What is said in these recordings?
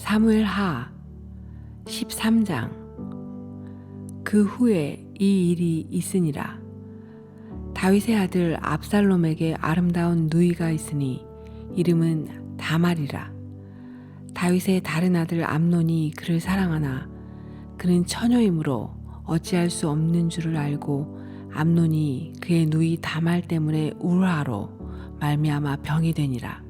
사무엘 하 13장. 그 후에 이 일이 있으니라. 다윗의 아들 압살롬에게 아름다운 누이가 있으니 이름은 다말이라. 다윗의 다른 아들 암논이 그를 사랑하나 그는 처녀이므로 어찌할 수 없는 줄을 알고 암논이 그의 누이 다말 때문에 우라로 말미암아 병이 되니라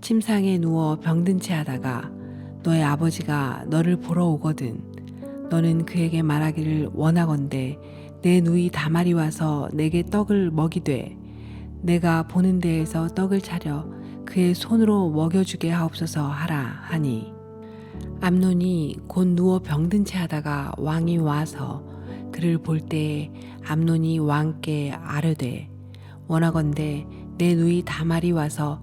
침상에 누워 병든 채 하다가 너의 아버지가 너를 보러 오거든. 너는 그에게 말하기를 원하건대 내 누이 다말이 와서 내게 떡을 먹이되 내가 보는 데에서 떡을 차려 그의 손으로 먹여주게 하옵소서 하라 하니. 암논이 곧 누워 병든 채 하다가 왕이 와서 그를 볼 때에 암논이 왕께 아뢰되 원하건대 내 누이 다말이 와서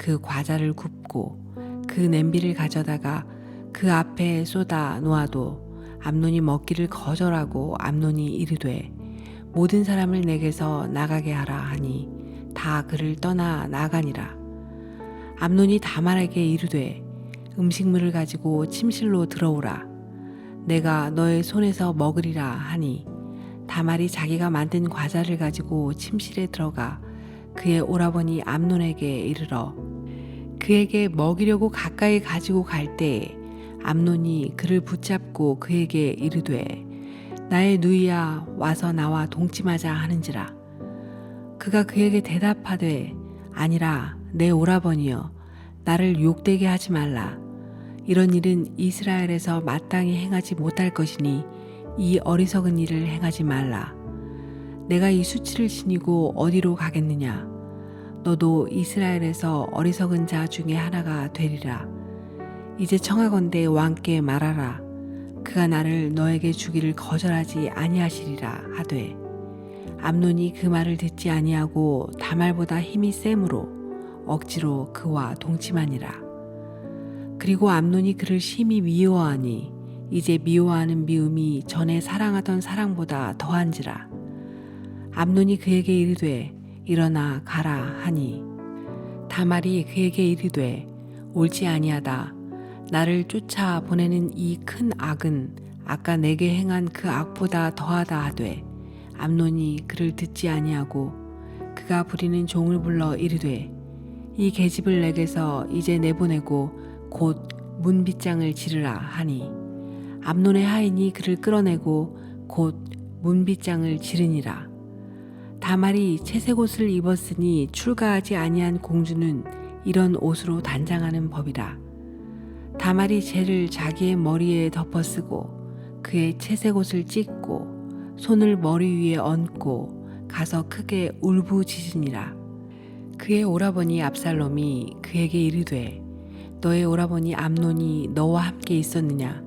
그 과자를 굽고 그 냄비를 가져다가 그 앞에 쏟아 놓아도 암논이 먹기를 거절하고 암논이 이르되 모든 사람을 내게서 나가게 하라 하니 다 그를 떠나 나가니라. 암논이 다말에게 이르되 음식물을 가지고 침실로 들어오라. 내가 너의 손에서 먹으리라 하니 다말이 자기가 만든 과자를 가지고 침실에 들어가 그의 오라버니 암논에게 이르러 그에게 먹이려고 가까이 가지고 갈 때에 암논이 그를 붙잡고 그에게 이르되 나의 누이야 와서 나와 동침하자 하는지라. 그가 그에게 대답하되 아니라 내 오라버니여 나를 욕되게 하지 말라. 이런 일은 이스라엘에서 마땅히 행하지 못할 것이니 이 어리석은 일을 행하지 말라. 내가 이 수치를 지니고 어디로 가겠느냐 너도 이스라엘에서 어리석은 자 중에 하나가 되리라. 이제 청하건대 왕께 말하라. 그가 나를 너에게 주기를 거절하지 아니하시리라 하되 암논이 그 말을 듣지 아니하고 다말보다 힘이 세므로 억지로 그와 동침하니라. 그리고 암논이 그를 심히 미워하니 이제 미워하는 미움이 전에 사랑하던 사랑보다 더한지라. 암논이 그에게 이르되 일어나 가라 하니 다말이 그에게 이르되 옳지 아니하다. 나를 쫓아 보내는 이 큰 악은 아까 내게 행한 그 악보다 더하다 하되 암논이 그를 듣지 아니하고 그가 부리는 종을 불러 이르되 이 계집을 내게서 이제 내보내고 곧 문빗장을 지르라 하니 암논의 하인이 그를 끌어내고 곧 문빗장을 지르니라 다말이 채색 옷을 입었으니 출가하지 아니한 공주는 이런 옷으로 단장하는 법이라. 다말이 재를 자기의 머리에 덮어쓰고 그의 채색 옷을 찢고 손을 머리 위에 얹고 가서 크게 울부짖으니라. 그의 오라버니 압살롬이 그에게 이르되 너의 오라버니 암논이 너와 함께 있었느냐?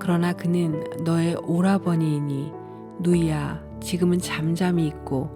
그러나 그는 너의 오라버니이니 누이야 지금은 잠잠히 있고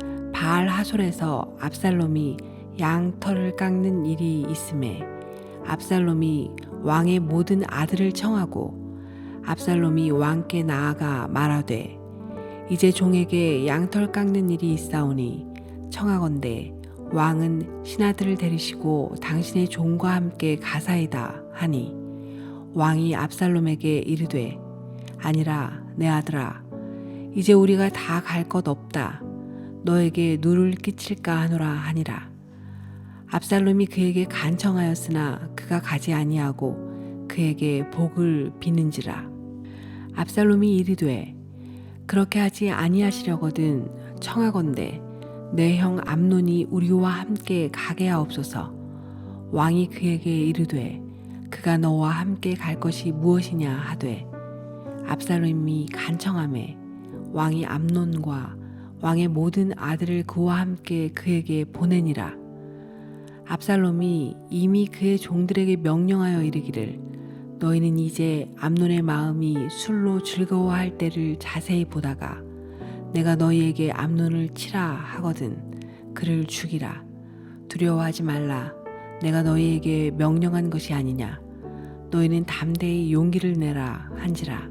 바알 하솔에서 압살롬이 양털을 깎는 일이 있음에 압살롬이 왕의 모든 아들을 청하고 압살롬이 왕께 나아가 말하되 이제 종에게 양털 깎는 일이 있사오니 청하건대 왕은 신하들을 데리시고 당신의 종과 함께 가사이다 하니 왕이 압살롬에게 이르되 아니라 내 아들아 이제 우리가 다 갈 것 없다 너에게 누를 끼칠까 하노라 하니라. 압살롬이 그에게 간청하였으나 그가 가지 아니하고 그에게 복을 비는지라. 압살롬이 이르되 그렇게 하지 아니하시려거든 청하건대 내 형 암논이 우리와 함께 가게 하옵소서. 왕이 그에게 이르되 그가 너와 함께 갈 것이 무엇이냐 하되 압살롬이 간청함에 왕이 암논과 왕의 모든 아들을 그와 함께 그에게 보내니라. 압살롬이 이미 그의 종들에게 명령하여 이르기를 너희는 이제 암논의 마음이 술로 즐거워할 때를 자세히 보다가 내가 너희에게 암논을 치라 하거든 그를 죽이라. 두려워하지 말라. 내가 너희에게 명령한 것이 아니냐. 너희는 담대히 용기를 내라 한지라.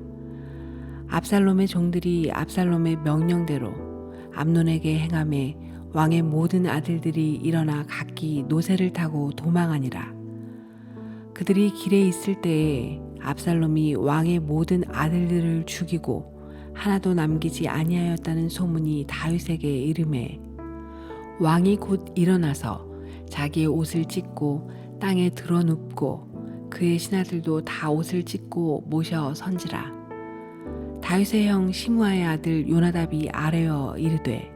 압살롬의 종들이 압살롬의 명령대로 암논에게 행함에 왕의 모든 아들들이 일어나 각기 노새를 타고 도망하니라. 그들이 길에 있을 때에 압살롬이 왕의 모든 아들들을 죽이고 하나도 남기지 아니하였다는 소문이 다윗에게 이름해 왕이 곧 일어나서 자기의 옷을 찢고 땅에 드러눕고 그의 신하들도 다 옷을 찢고 모셔 선지라 다윗의 형 시므아의 아들 요나답이 아뢰어 이르되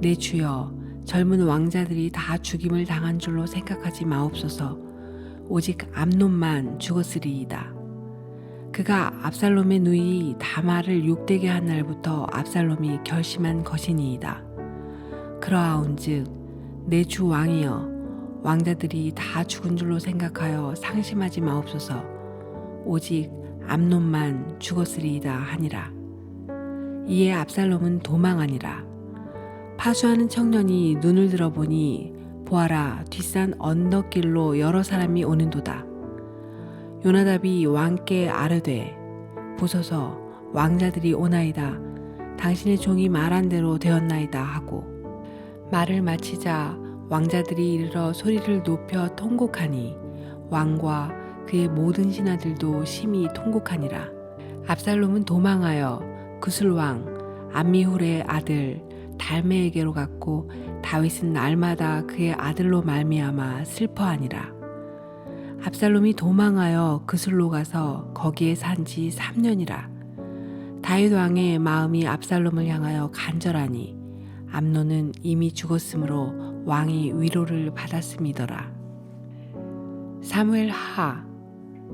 내 주여 젊은 왕자들이 다 죽임을 당한 줄로 생각하지 마옵소서 오직 암논만 죽었으리이다. 그가 압살롬의 누이 다말을 욕되게 한 날부터 압살롬이 결심한 것이니이다. 그러하온즉 내 주 왕이여 왕자들이 다 죽은 줄로 생각하여 상심하지 마옵소서 오직 암논만 죽었으리이다 하니라. 이에 압살롬은 도망하니라. 파수하는 청년이 눈을 들어보니 보아라 뒷산 언덕길로 여러 사람이 오는도다. 요나답이 왕께 아르되 보소서 왕자들이 오나이다. 당신의 종이 말한 대로 되었나이다 하고 말을 마치자 왕자들이 이르러 소리를 높여 통곡하니 왕과 그의 모든 신하들도 심히 통곡하니라. 압살롬은 도망하여 구슬왕 암미훌의 아들 달메에게로 갔고 다윗은 날마다 그의 아들로 말미암아 슬퍼하니라. 압살롬이 도망하여 그슬로 가서 거기에 산 지 3년이라. 다윗 왕의 마음이 압살롬을 향하여 간절하니 암노는 이미 죽었으므로 왕이 위로를 받았음이더라. 사무엘 하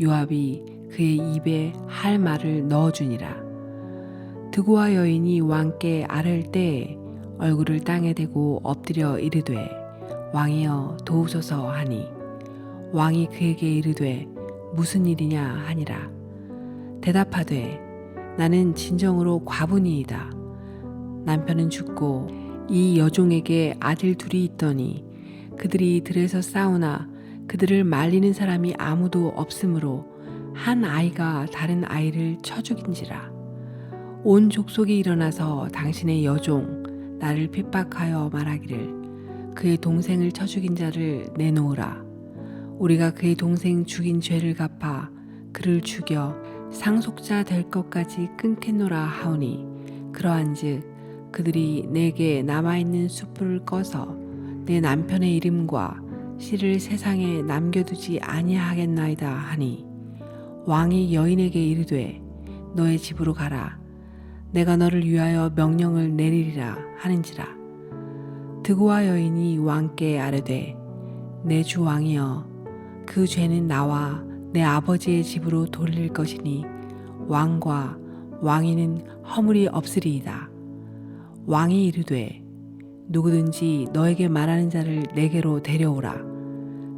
요압이 그의 입에 할 말을 넣어주니라. 드고아 여인이 왕께 아를 때 얼굴을 땅에 대고 엎드려 이르되 왕이여 도우소서 하니. 왕이 그에게 이르되 무슨 일이냐 하니라. 대답하되 나는 진정으로 과분이이다. 남편은 죽고 이 여종에게 아들 둘이 있더니 그들이 들에서 싸우나 그들을 말리는 사람이 아무도 없으므로 한 아이가 다른 아이를 쳐 죽인지라. 온 족속이 일어나서 당신의 여종 나를 핍박하여 말하기를 그의 동생을 쳐 죽인 자를 내놓으라. 우리가 그의 동생 죽인 죄를 갚아 그를 죽여 상속자 될 것까지 끊겠노라 하오니 그러한즉 그들이 내게 남아있는 숯불을 꺼서 내 남편의 이름과 씨를 세상에 남겨두지 아니하겠나이다 하니 왕이 여인에게 이르되 너의 집으로 가라 내가 너를 위하여 명령을 내리리라 하는지라 드고와 여인이 왕께 아뢰되 내 주 왕이여 그 죄는 나와 내 아버지의 집으로 돌릴 것이니 왕과 왕위는 허물이 없으리이다. 왕이 이르되 누구든지 너에게 말하는 자를 내게로 데려오라.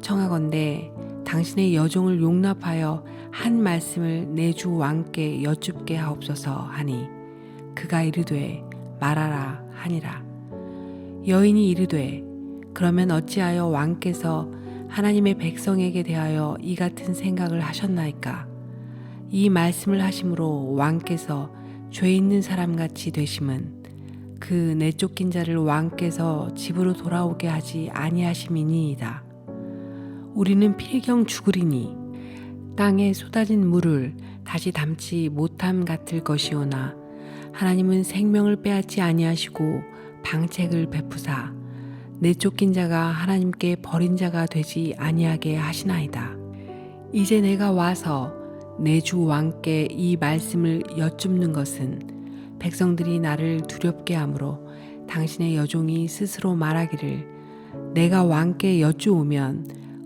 청하건대 당신의 여종을 용납하여 한 말씀을 내 주 왕께 여쭙게 하옵소서 하니 그가 이르되 말하라 하니라. 여인이 이르되 그러면 어찌하여 왕께서 하나님의 백성에게 대하여 이 같은 생각을 하셨나이까? 이 말씀을 하심으로 왕께서 죄 있는 사람 같이 되심은 그 내쫓긴 자를 왕께서 집으로 돌아오게 하지 아니하심이니이다. 우리는 필경 죽으리니 땅에 쏟아진 물을 다시 담지 못함 같을 것이오나 하나님은 생명을 빼앗지 아니하시고 방책을 베푸사 내쫓긴 자가 하나님께 버린 자가 되지 아니하게 하시나이다. 이제 내가 와서 내 주 왕께 이 말씀을 여쭙는 것은 백성들이 나를 두렵게 하므로 당신의 여종이 스스로 말하기를 내가 왕께 여쭈오면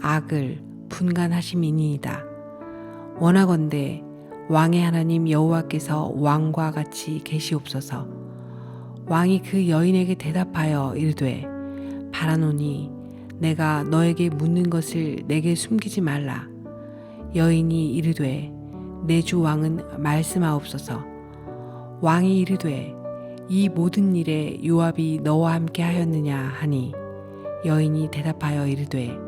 악을 분간하심이니이다. 원하건대 왕의 하나님 여호와께서 왕과 같이 계시옵소서. 왕이 그 여인에게 대답하여 이르되 바라노니 내가 너에게 묻는 것을 내게 숨기지 말라. 여인이 이르되 내 주 왕은 말씀하옵소서. 왕이 이르되 이 모든 일에 요압이 너와 함께 하였느냐 하니 여인이 대답하여 이르되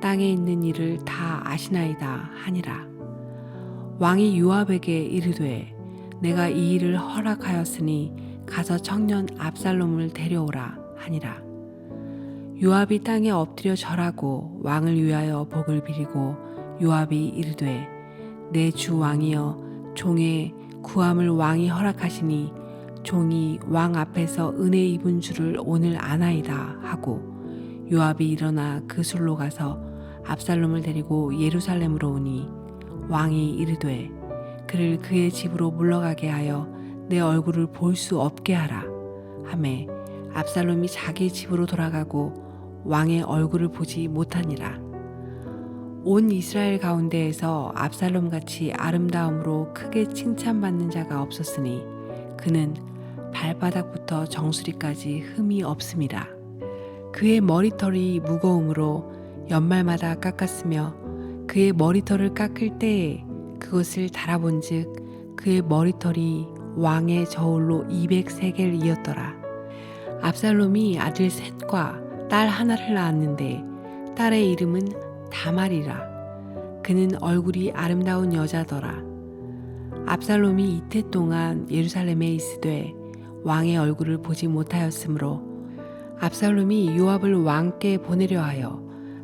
땅에 있는 일을 다 아시나이다 하니라. 왕이 요압에게 이르되 내가 이 일을 허락하였으니 가서 청년 압살롬을 데려오라 하니라. 요압이 땅에 엎드려 절하고 왕을 위하여 복을 비리고 요압이 이르되 내 주 왕이여 종의 구함을 왕이 허락하시니 종이 왕 앞에서 은혜 입은 줄을 오늘 아나이다 하고 요압이 일어나 그 술로 가서 압살롬을 데리고 예루살렘으로 오니 왕이 이르되 그를 그의 집으로 물러가게 하여 내 얼굴을 볼 수 없게 하라 하매 압살롬이 자기 집으로 돌아가고 왕의 얼굴을 보지 못하니라. 온 이스라엘 가운데에서 압살롬 같이 아름다움으로 크게 칭찬받는 자가 없었으니 그는 발바닥부터 정수리까지 흠이 없음이라 그의 머리털이 무거움으로 연말마다 깎았으며 그의 머리털을 깎을 때에 그것을 달아본즉 그의 머리털이 왕의 저울로 200세겔 이었더라. 압살롬이 아들 셋과 딸 하나를 낳았는데 딸의 이름은 다말이라. 그는 얼굴이 아름다운 여자더라. 압살롬이 이태 동안 예루살렘에 있으되 왕의 얼굴을 보지 못하였으므로 압살롬이 요압을 왕께 보내려 하여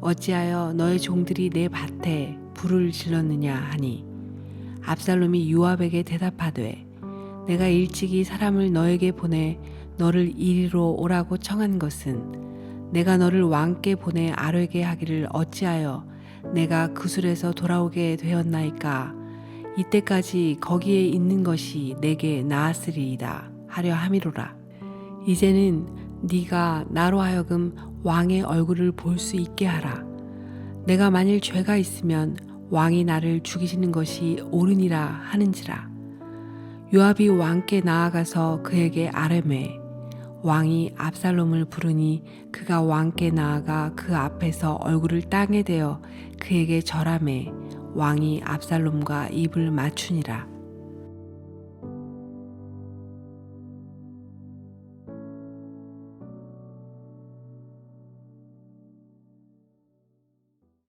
어찌하여 너의 종들이 내 밭에 불을 질렀느냐 하니? 압살롬이 요압에게 대답하되 내가 일찍이 사람을 너에게 보내 너를 이리로 오라고 청한 것은 내가 너를 왕께 보내 아뢰게 하기를 어찌하여 내가 그술에서 돌아오게 되었나이까? 이때까지 거기에 있는 것이 내게 나았으리이다 하려 함이로라. 이제는 네가 나로 하여금 왕의 얼굴을 볼 수 있게 하라. 내가 만일 죄가 있으면 왕이 나를 죽이시는 것이 옳으니라 하는지라. 요압이 왕께 나아가서 그에게 아뢰매 왕이 압살롬을 부르니 그가 왕께 나아가 그 앞에서 얼굴을 땅에 대어 그에게 절하매 왕이 압살롬과 입을 맞추니라